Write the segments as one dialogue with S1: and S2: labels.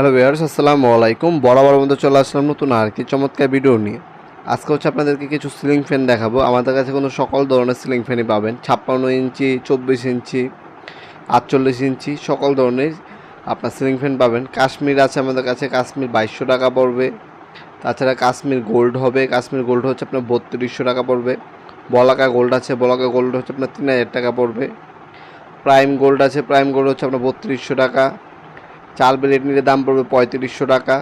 S1: Hello viewers, আসসালামু আলাইকুম। বরাবর মধ্যে চলে আসলাম নতুন আর কি চমৎকার ভিডিও নিয়ে। আজকে হচ্ছে আপনাদেরকে কিছু সিলিং ফ্যান দেখাবো। আমাদের কাছে কোনো সকল ধরনের সিলিং ফ্যানই পাবেন। ছাপ্পান্ন ইঞ্চি, চব্বিশ ইঞ্চি, আটচল্লিশ ইঞ্চি, সকল ধরনের আপনার সিলিং ফ্যান পাবেন। কাশ্মীর আছে আমাদের কাছে, কাশ্মীর বাইশশো টাকা পড়বে। তাছাড়া কাশ্মীর গোল্ড হবে। কাশ্মীর গোল্ড হচ্ছে আপনার বত্রিশশো টাকা পড়বে। বলাকা গোল্ড আছে, বলাকা গোল্ড হচ্ছে আপনার তিন হাজার টাকা পড়বে। প্রাইম গোল্ড আছে প্রাইম গোল্ড হচ্ছে আপনার বত্রিশশো টাকা। চাল ব্লেড নিলে দাম পড়বে পঁয়ত্রিশশো টাকা।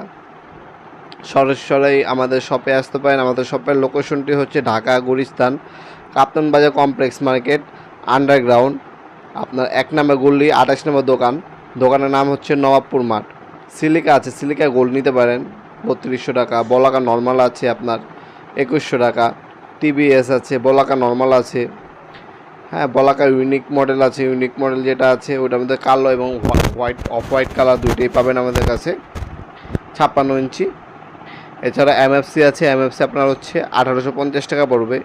S1: সরাসরি আমাদের শপে আসতে পারেন। আমাদের শপের লোকেশনটি হচ্ছে ঢাকা গুলিস্তান, কাপ্তান বাজার কমপ্লেক্স মার্কেট আন্ডারগ্রাউন্ড আপনার এক নম্বর গল্লি আঠাশ নম্বর দোকান। দোকানের নাম হচ্ছে নবাবপুর মাঠ। সিলিকা আছে, সিলিকা গোল্ড নিতে পারেন, বত্রিশশো টাকা। বলাকা নর্মাল আছে আপনার একুশশো টাকা। টিবিএস আছে, বলাকা নর্মাল আছে। হ্যাঁ বলাকা ইউনিক মডেল আছে ইউনিক মডেল যেটা আছে, ওটার মধ্যে কালো এবং হোয়াইট অফ হোয়াইট কালার দুইটাই পাবেন আমাদের কাছে, ছাপ্পান্ন ইঞ্চি। এছাড়া এমএফসি আছে এমএফসি আপনার হচ্ছে আঠারোশো পঞ্চাশ টাকা পড়বে।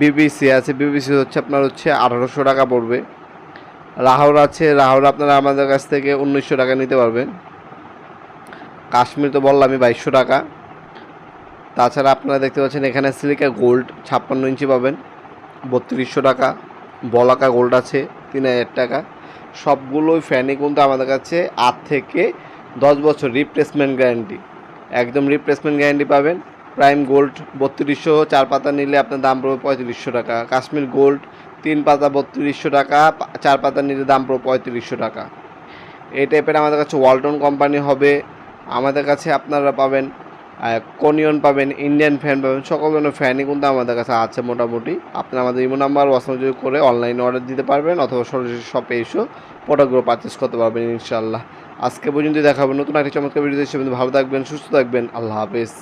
S1: বিবিসি আছে বিবিসি হচ্ছে আপনার হচ্ছে আঠারোশো টাকা পড়বে। রাহর আছে, রাহর আপনারা আমাদের কাছ থেকে উনিশশো টাকা নিতে পারবেন। কাশ্মীর তো বললামই বাইশশো টাকা। তাছাড়া আপনারা দেখতে পাচ্ছেন এখানে সিলিকা গোল্ড ছাপ্পান্ন ইঞ্চি পাবেন, বত্রিশশো টাকা। বলাকা গোল্ড আছে, তিন হাজার টাকা। সবগুলোই ফ্যানই কিন্তু আমাদের কাছে আট থেকে দশ বছর রিপ্লেসমেন্ট গ্যারান্টি একদম রিপ্লেসমেন্ট গ্যারান্টি পাবেন। প্রাইম গোল্ড বত্রিশশো, চার পাতা নিলে আপনার দাম পড়বে পঁয়ত্রিশশো টাকা। কাশ্মীর গোল্ড তিন পাতা বত্রিশশো টাকা, চার পাতা নিলে দাম পড়বে পঁয়ত্রিশশো টাকা। এই টাইপের আমাদের কাছে ওয়ালটন কোম্পানি হবে। আমাদের কাছে আপনারা পাবেন কনিয়ন পাবেন ইন্ডিয়ান ফ্যান পাবেন, সকল ধরনের ফ্যানই কিন্তু আমাদের কাছে আছে মোটামুটি। আপনি আমাদের ইমো নাম্বার ওয়াসমাযোগ করে অনলাইনে অর্ডার দিতে পারবেন অথবা সরাসরি শপে এসেও প্রোডাক্টগুলো পারচেস করতে পারবেন ইনশাল্লাহ আজকে পর্যন্ত দেখাবেন নতুন একটি চমৎকার ভিডিও হিসেবে ভালো থাকবেন, সুস্থ থাকবেন, আল্লাহ হাফেজ।